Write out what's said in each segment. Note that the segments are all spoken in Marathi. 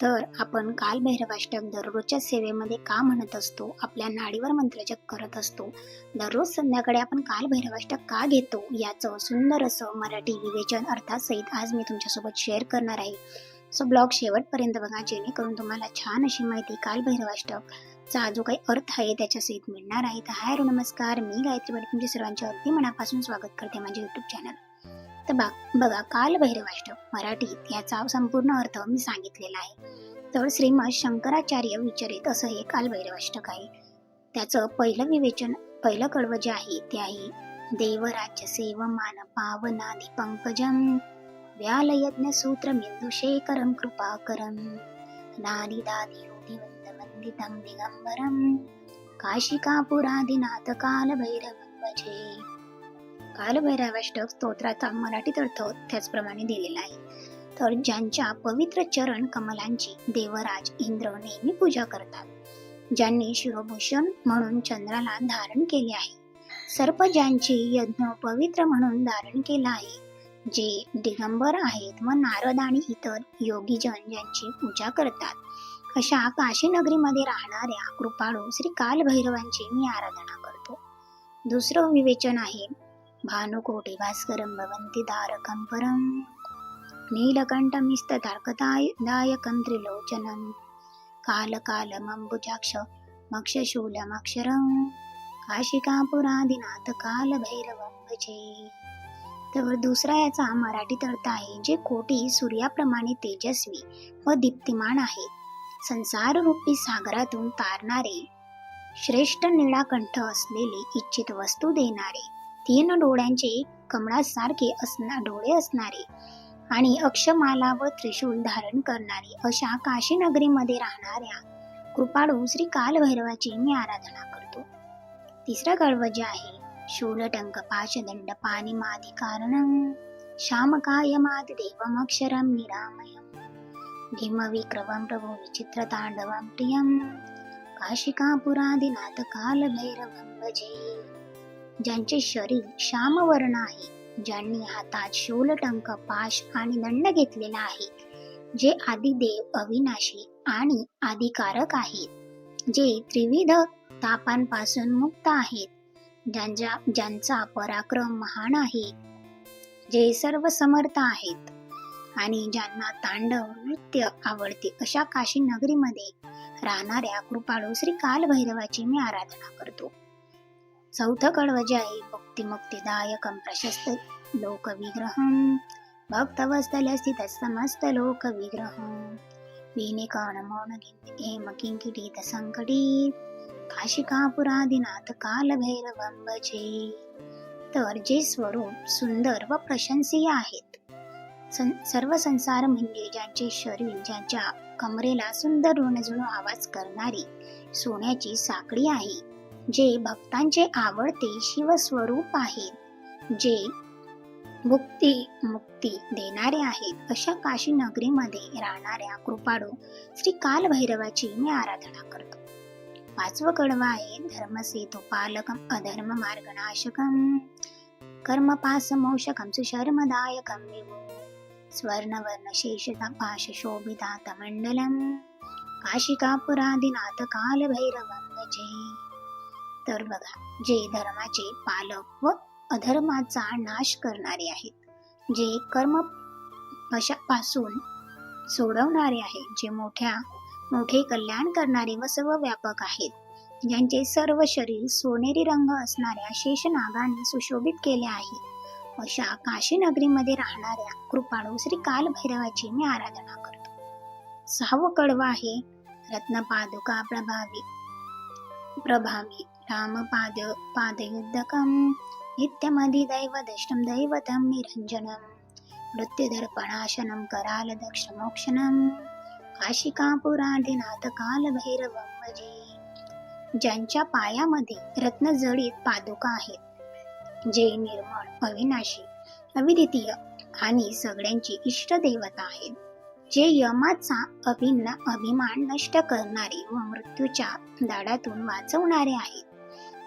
तर आपण कालभैरवाष्टक दररोजच्या सेवेमध्ये का म्हणत असतो? आपल्या नाडीवर मंत्रजप करत असतो. दररोज संध्याकाळी आपण कालभैरवाष्टक का घेतो? याचं सुंदर असं मराठी विवेचन अर्थात सहित आज मी तुमच्यासोबत शेअर करणार आहे. सो ब्लॉग शेवटपर्यंत बघा जेणेकरून तुम्हाला छान अशी माहिती कालभैरवाष्टक चा जो काही अर्थ आहे त्याच्या सहित मिळणार आहे. तर हाय नमस्कार. मी गायत्री तुमच्या सर्वांच्या सर्वांचे अगदी मनापासून स्वागत करते माझ्या युट्यूब चॅनल तर बा बघा कालभैरवाष्टक मराठीत याचा संपूर्ण अर्थ मी सांगितलेला आहे. तर श्रीमद शंकराचार्य विचरित असं हे कालभैरवाष्टक आहे. त्याचं पहिलं विवेचन पहिलं कडवं जे आहे ते आहे देवराज्य सेवमान पावनादि पंकजम व्यालयज्ञ सूत्र बिंदु शेखरम कृपाकरम नारी दादी दिगंबरम काशिकापुरादिनाथ कालभैरवं भजे। कालभैरवाष्टक स्तोत्राचा मराठीत अर्थ त्याचप्रमाणे दिलेला आहे. तर ज्यांच्या पवित्र चरण कमलांची देवराज इंद्र नेहमी पूजा करतात ज्यांनी शिरोभूषण म्हणून चंद्राला धारण केले आहे सर्प ज्यांची यज्ञ पवित्र म्हणून धारण केला आहे जे दिगंबर आहेत व नारद आणि इतर योगीजन ज्यांची पूजा करतात. अशा काशी नगरीमध्ये राहणाऱ्या कृपाळू श्री कालभैरवांची मी आराधना करतो. दुसरं विवेचन आहे भानुकोटी भास्करं भवन्ति तारकं परं। नीलकण्ठमिस्ततार्कदायकं त्रिलोचनं। कालकालमम्बुजाक्ष मक्षशूलमक्षरं। काशिकापुरादिनाथकालभैरवं भजे तर दुसरा याचा मराठीत अर्थ आहे जे कोटी सूर्याप्रमाणे तेजस्वी व दीप्तिमान आहे। संसाररूपी सागरातून तारणारे श्रेष्ठ निळाकंठ असलेले इच्छित वस्तू देणारे तीन डोळ्यांचे कमळासारखे असणार डोळे असणारे आणि अक्षमाला व त्रिशूल धारण करणारे अशा काशी नगरीमध्ये राहणाऱ्या कृपाळू श्री कालभैरवाची मी आराधना करतो. तिसरा कळव जे आहे. शूलटंक पाशदंड पाणिमादि कारणं. श्यामकायमाद देवमक्षरं निरामयं. भीमविक्रमं प्रभो विचित्रताण्डवं प्रियं. काशिकापुरादिनाथ कालभैरवं भजे. ज्यांचे शरीर श्यामवर्ण आहे ज्यांनी हातात शूलटंक पाश आणि दंड घेतलेला आहे जे आदिदेव अविनाशी आणि आदिकारक आहेत जे त्रिविध तापांपासून मुक्त आहेत ज्यांच्या ज्यांचा पराक्रम महान आहे जे सर्व समर्थ आहेत आणि ज्यांना तांडव नृत्य आवडते अशा काशी नगरीमध्ये राहणाऱ्या कृपाळू श्री कालभैरवाची मी आराधना करतो. चौथं कळव जे आहे भक्तिमुक्तिदायकं प्रशस्त लोकविग्रहं. भक्तवस्तले स्थित समस्त लोकविग्रहं वीणिकाणमौन हेम किङ्किटीत संकटी काशिकापुरादिनाथ कालभैरवं भजे तर जे स्वरूप सुंदर व प्रशंसीय आहेत. सं सर्व संसार म्हणजे ज्यांचे शरीर ज्यांच्या कमरेला सुंदर ऋणजुणू आवाज करणारी सोन्याची साखळी आहे. जे भक्तांचे आवडते शिवस्वरूप आहेत जे मुक्ती मुक्ती देणारे आहेत अशा काशी नगरीमध्ये राहणाऱ्या कृपाळू श्री कालभैरवाची मी आराधना करतो. पाचवं कडवं आहे धर्मसेतू पालकम अधर्म मार्गनाशकम. कर्मपास मोषकम सुशर्मदायकम. स्वर्णवर्ण शेषता पाश शोभिता मंडलम काशिकापुरादिनाथ कालभैरवं जय। तर बघा जे धर्माचे पालक व अधर्माचा नाश करणारे आहेत जे कर्मपासून सोडवणारे आहेत जे मोठ्या मोठे कल्याण करणारे व सर्व व्यापक आहेत ज्यांचे सर्व शरीर सोनेरी रंग असणाऱ्या शेषनागाने सुशोभित केले आहे. अशा काशी नगरीमध्ये राहणाऱ्या कृपाळू श्री कालभैरवाची मी आराधना करतो. सहावं कडवं आहे रत्नपादुका प्रभावी प्रभावी रामपाद पादयुद्धकं नित्यमधिदैवदष्टं दैवतं निरञ्जनं नृत्यदर्पणाशनं करालदक्षमोक्षणं काशिकापुरादिनाथ कालभैरवं भजे ज्यांच्या पायामध्ये रत्नजडित पादुका आहेत जे निर्मळ अविनाशी अविद्वितीय आणि सगळ्यांची इष्टदेवता आहेत जे यमाचा अभिन्न अभिमान नष्ट करणारे व मृत्यूच्या दाडातून वाचवणारे आहेत.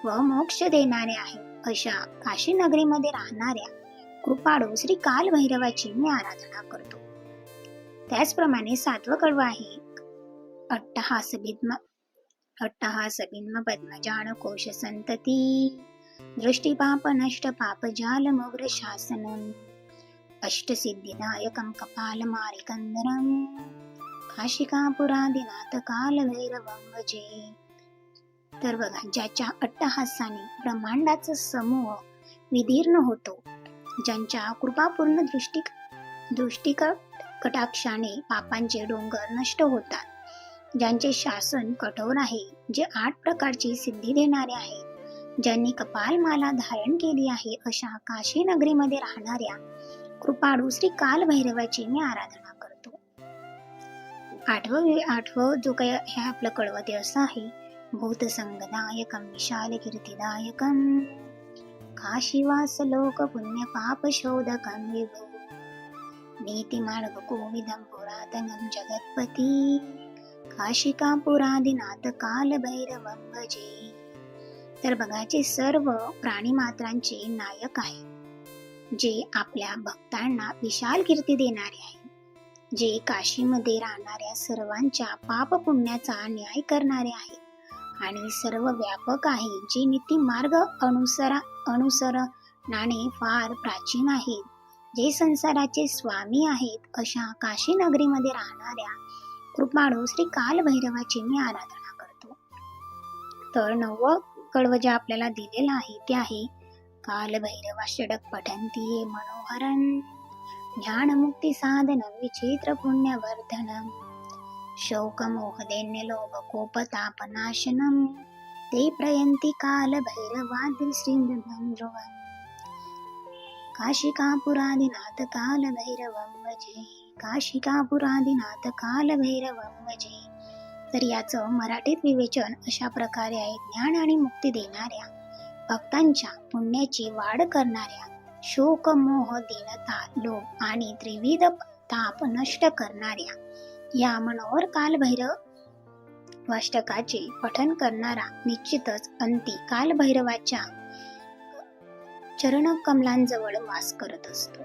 व मोक्ष देणारे आहेत. अशा काशी नगरीमध्ये राहणाऱ्या कृपाळू श्री कालभैरवाची मी आराधना करतो. त्याचप्रमाणे सातवं कडवं आहे अट्टहास भिद्म अट्टहास भिन्म पद्मजान कोश संतती. दृष्टिपाप नष्ट पाप जाल मोग्र शासनम अष्टसिद्धिदायकं कपालमारिकन्दरं काशिकापुरादिनाथ कालभैरवं भजे. तर बघा ज्याच्या अट्टहासाने ब्रह्मांडाचा समूह विदीर्ण होतो ज्यांच्या कृपापूर्ण दृष्टी दृष्टिक कटाक्षाने पापांचे डोंगर नष्ट होतात ज्यांचे शासन कठोर आहे जे आठ प्रकारची सिद्धी देणारे आहे ज्यांनी कपालमाला धारण केली आहे अशा काशी नगरीमध्ये राहणाऱ्या कृपाळू श्री कालभैरवाची मी आराधना करतो. आठवं आठवं जो काही हे आपलं कळवते असं आहे भूतसङ्गदायकं विशाल काशीवासलोकपुण्यपापशोधकं लोक पुण्य पाप विभो। नीतिमार्ग पुरातनं जगत्पती। काशिकापुरादिनाथकालभैरवं भजे। तर बघाचे सर्व प्राणीमात्रांचे नायक आहे जे आपल्या भक्तांना विशाल कीर्ती देणारे आहे जे काशीमध्ये राहणाऱ्या सर्वांच्या पाप पुण्याचा न्याय करणारे आहेत आणि सर्व व्यापक आहे जे नीतिमार्ग अनुसरा अनुसरणाने फार प्राचीन आहेत जे संसाराचे स्वामी आहेत अशा काशी नगरीमध्ये राहणाऱ्या कृपाळू श्री कालभैरवाची मी आराधना करतो. तर नव कडव जे आपल्याला दिलेलं आहे ते आहे कालभैरवा षडक पठंती मनोहरन. ज्ञानमुक्ती साधन विचित्र पुण्यवर्धनम शोकमोहदैन्यलोभकोपतापनाशनं ते प्रयंती कालभैरवाद्रिश्रीमृगं ध्रुवम्। काशिकापुरादिनाथ कालभैरवं भजे काशिकापुरादिनाथ कालभैरवं भजे तर याचं मराठीत विवेचन अशा प्रकारे आहे ज्ञान आणि मुक्ती देणाऱ्या भक्तांच्या पुण्याची वाढ करणाऱ्या शोक मोह दीनता लोभ आणि त्रिविध ताप नष्ट करणाऱ्या या मनोहर कालभैरव वाष्टकाचे पठन करणारा निश्चितच अंती कालभैरवाच्या चरण कमलांजवळ वास करत असतो.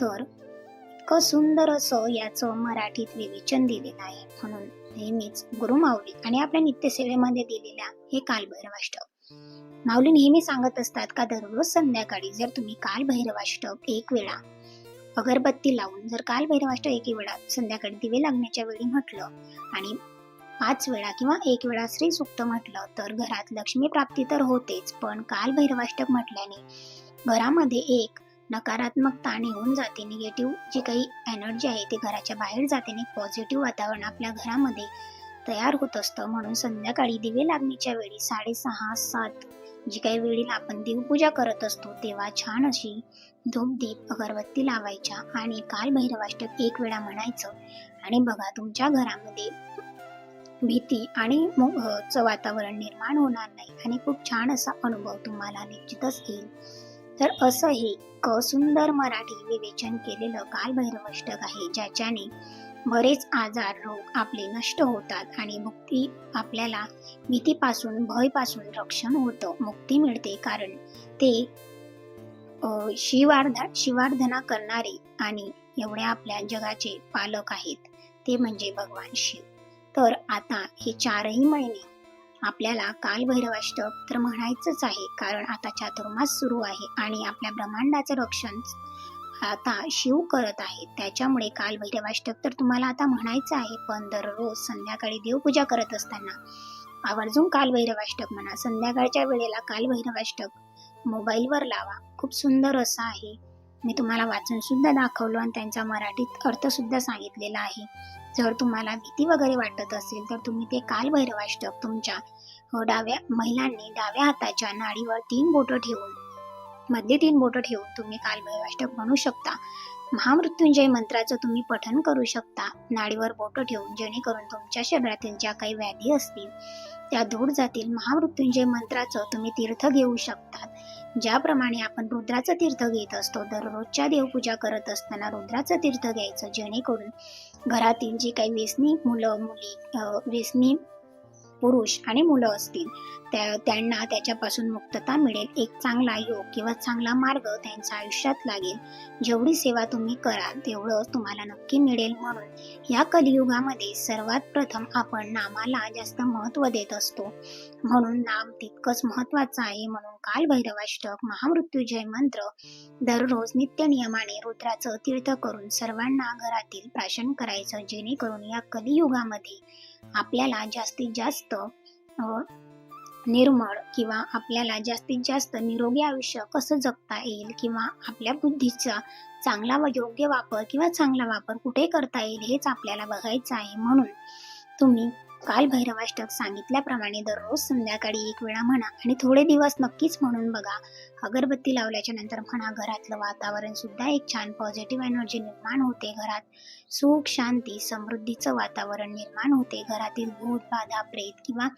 तर इतकं सुंदर असं याचं मराठीत विवेचन दिलेलं आहे म्हणून नेहमीच गुरुमाऊली आणि आपल्या नित्यसेवेमध्ये दिलेल्या हे कालभैरवाष्टक. माऊली नेहमी सांगत असतात का दररोज संध्याकाळी जर तुम्ही कालभैरवाष्टक एक वेळा अगरबत्ती लावून जर कालभैरवाष्टक एक वेळा संध्याकाळी दिवे लागण्याच्या वेळी म्हटलं आणि पाच वेळा किंवा एक वेळा श्री सुक्त म्हटलं तर घरात लक्ष्मी प्राप्ती तर होतेच पण कालभैरवाष्टक म्हटल्याने घरामध्ये एक नकारात्मकता निघून जाते. निगेटिव्ह जी काही एनर्जी आहे ती घराच्या बाहेर जाते आणि पॉझिटिव्ह वातावरण आपल्या घरामध्ये तयार होत असतं. म्हणून संध्याकाळी दिवे लागण्याच्या वेळी साडेसहा सात जी काही वेळीला आपण देवपूजा करत असतो तेव्हा छान अशी धूप दीप अगरबत्ती लावायच्या आणि काल भैरवाष्टक एक वेळा म्हणायचं आणि बघा तुमच्या घरामध्ये भीती आणि वातावरण निर्माण होणार नाही आणि खूप छान असा अनुभव तुम्हाला निश्चितच येईल. तर असं हे क सुंदर मराठी विवेचन केलेलं कालभैरवाष्टक आहे ज्याच्याने बरेच आजार रोग आपले नष्ट होतात आणि मुक्ती आपल्याला भीतीपासून भयपासून रक्षण होतं. मुक्ती मिळते कारण ते शिवार्धा शिवार्धना करणारे आणि एवढ्या आपल्या जगाचे पालक आहेत. ते म्हणजे भगवान शिव. तर आता हे चारही महिने आपल्याला कालभैरवाष्टक तर म्हणायचंच आहे. कारण आता चातुर्मास सुरू आहे आणि आपल्या ब्रह्मांडाचं रक्षण आता शिव करत आहेत. त्याच्यामुळे काल भैरवाष्टक तर तुम्हाला आता म्हणायचं आहे पण दररोज संध्याकाळी देवपूजा करत असताना आवर्जून कालभैरवाष्टक म्हणा. संध्याकाळच्या वेळेला कालभैरवाष्टक मोबाईलवर लावा. खूप सुंदर असं आहे. मी तुम्हाला वाचून सुद्धा दाखवलं आणि त्यांचा मराठीत अर्थ सुद्धा सांगितलेला आहे. जर तुम्हाला भीती वगैरे वाटत असेल तर तुम्ही ते कालभैरवाष्टक तुमच्या डाव्या महिलांनी डाव्या हाताच्या नाडीवर तीन बोटं ठेवून मधली तीन बोटं ठेवून तुम्ही कालभैराष्टक म्हणू शकता. महामृत्युंजय मंत्राचं तुम्ही पठन करू शकता. नाडीवर बोटं ठेवून जेणेकरून तुमच्या शरीरातील ज्या काही व्याधी असतील त्या दूर जातील. महामृत्युंजय मंत्राचं तुम्ही तीर्थ घेऊ शकतात ज्याप्रमाणे आपण रुद्राचं तीर्थ घेत असतो दररोजच्या देवपूजा करत असताना रुद्राचं तीर्थ घ्यायचं जेणेकरून घरातील जी काही व्यसनी मुलं मुली व्यसनी पुरुष आणि मुलं असतील त्या त्यांना त्याच्यापासून मुक्तता मिळेल. एक चांगला योग किंवा चांगला मार्ग त्यांच्या आयुष्यात लागेल. जेवढी सेवा तुम्ही कराल तेवढं तुम्हाला नक्की मिळेल म्हणून. या कलियुगामध्ये सर्वात प्रथम आपण नामाला जास्त महत्त्व देत असतो. म्हणून नाम तितकंच महत्त्वाचं आहे म्हणून काल भैरवाष्टक महामृत्युजय मंत्र दररोज नित्य नियमाने रुद्राचं तीर्थ करून सर्वांना घरातील प्राशन करायचं जेणेकरून या कलियुगामध्ये आपल्याला जास्तीत जास्त निर्मळ किंवा आपल्याला जास्तीत जास्त निरोगी आयुष्य कसं जगता येईल किंवा आपल्या बुद्धीचा चांगला व योग्य वापर किंवा चांगला वापर कुठे करता येईल हेच आपल्याला बघायचं आहे. म्हणून तुम्ही काल भैरवाष्टक सांगितल्याप्रमाणे दररोज संध्याकाळी एक वेळा म्हणा आणि थोडे दिवस नक्कीच म्हणून बघा. अगरबत्ती लावल्याच्या नंतर म्हणा घरातलं वातावरण सुद्धा एक छान पॉझिटिव्ह एनर्जी निर्माण होते घरात. सुख शांती समृद्धीचं वातावरण निर्माण होते. घरातील भूत बाधा प्रेत किंवा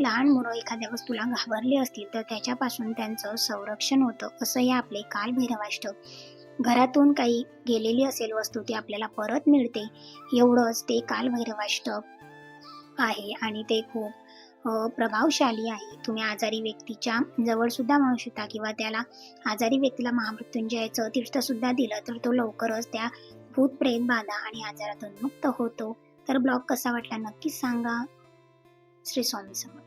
लहान मुलं एखाद्या वस्तूला घाबरली असतील तर त्याच्यापासून त्यांचं संरक्षण होतं असं हे आपले काल भैरवाष्टक. घरातून काही गेलेली असेल वस्तू ती आपल्याला परत मिळते. एवढंच ते काल भैरवाष्टक आहे आणि ते खूप प्रभावशाली आहे. तुम्ही आजारी व्यक्तीच्या जवळ सुद्धा म्हणू शकता किंवा त्याला आजारी व्यक्तीला महामृत्युंजयाचं तीर्थ सुद्धा दिलं तर तो लवकरच त्या भूत प्रेत बाधा आणि आजारातून मुक्त होतो. तर ब्लॉग कसा वाटला नक्कीच सांगा. श्री स्वामी समर्थ